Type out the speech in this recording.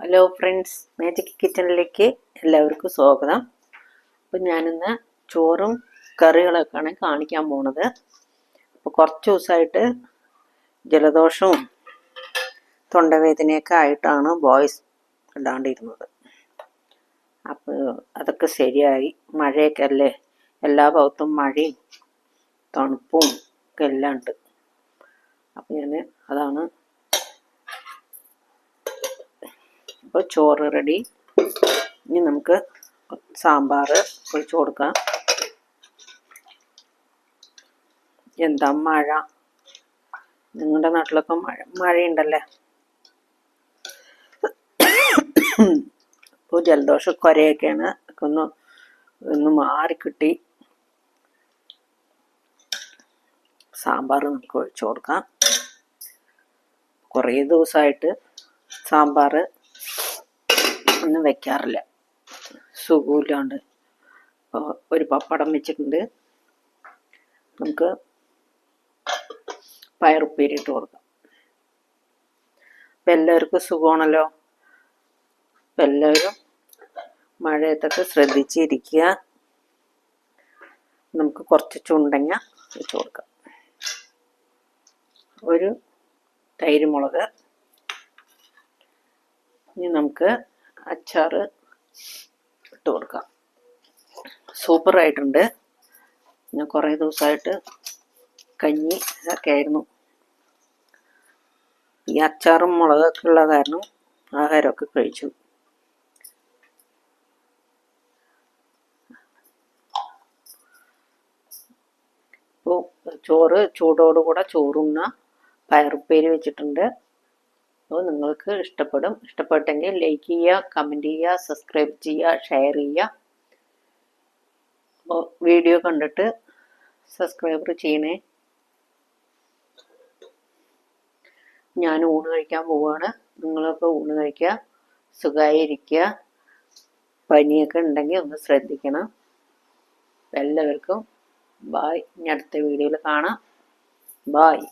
Hello friends magic കിച്ചണിലേക്ക് എല്ലാവർക്കും സ്വാഗതം. അപ്പം ഞാനിന്ന് ചോറും കറികളൊക്കെയാണ് കാണിക്കാൻ പോണത്. അപ്പോൾ കുറച്ച് ദിവസമായിട്ട് ജലദോഷവും തൊണ്ടവേദനയൊക്കെ ആയിട്ടാണ് ബോയ്സ് ഇടാണ്ടിരുന്നത് അപ്പോൾ അതൊക്കെ ശരിയായി. മഴയൊക്കെ അല്ലേ? എല്ലാ ഭാഗത്തും മഴയും തണുപ്പും ഒക്കെ എല്ലാം ഉണ്ട് അപ്പം ഞാൻ അതാണ് അപ്പോൾ ചോറ് റെഡി ഇനി നമുക്ക് സാമ്പാർ ഒഴിച്ചു കൊടുക്കാം. എന്താ മഴ? നിങ്ങളുടെ നാട്ടിലൊക്കെ മഴ മഴയുണ്ടല്ലേ? ഇപ്പോൾ ജലദോഷ കുരയൊക്കെയാണ്. ഒക്കെ ഒന്ന് ഒന്ന് മാറിക്കിട്ടി സാമ്പാർ നമുക്ക് ഒഴിച്ചു കൊടുക്കാം. കുറേ ദിവസമായിട്ട് സാമ്പാർ ഒന്നും വെക്കാറില്ല. സുഖമില്ലാണ്ട്. ഒരു പപ്പടം വെച്ചിട്ടുണ്ട്. നമുക്ക് പയറുപ്പേരി ഇട്ട് കൊടുക്കാം. അപ്പം എല്ലാവർക്കും സുഖമാണല്ലോ? അപ്പം എല്ലാവരും മഴയത്തൊക്കെ ശ്രദ്ധിച്ചിരിക്കുക. നമുക്ക് കുറച്ച് ചുണ്ടങ്ങ വെച്ച് കൊടുക്കാം. ഒരു തൈര് മുളക്. ഇനി നമുക്ക് അച്ചാർ ഇട്ട് കൊടുക്കാം. സൂപ്പറായിട്ടുണ്ട്. ഞാൻ കുറേ ദിവസമായിട്ട് കഞ്ഞി ഇതൊക്കെ ആയിരുന്നു. ഈ അച്ചാറും മുളകൊക്കെ ഉള്ള കാരണം ആഹാരമൊക്കെ കഴിച്ചു. ഇപ്പോൾ ചോറ് ചൂടോടുകൂടെ ചോറുണ്ണ. പയറുപ്പേരി വെച്ചിട്ടുണ്ട്. അപ്പോൾ നിങ്ങൾക്ക് ഇഷ്ടപ്പെടും. ഇഷ്ടപ്പെട്ടെങ്കിൽ ലൈക്ക് ചെയ്യുക കമന്റ് ചെയ്യുക സബ്സ്ക്രൈബ് ചെയ്യുക ഷെയർ ചെയ്യുക. അപ്പോൾ വീഡിയോ കണ്ടിട്ട് സബ്സ്ക്രൈബർ ചെയ്യണേ. ഞാൻ ഊണ് കഴിക്കാൻ പോവുകയാണ് നിങ്ങളൊക്കെ ഊണ് കഴിക്കുക സുഖമായിരിക്കുക. പനിയൊക്കെ ഉണ്ടെങ്കിൽ ഒന്ന് ശ്രദ്ധിക്കണം. എല്ലാവർക്കും ബായ് ഇനി അടുത്ത വീഡിയോയിൽ കാണാം. ബായ്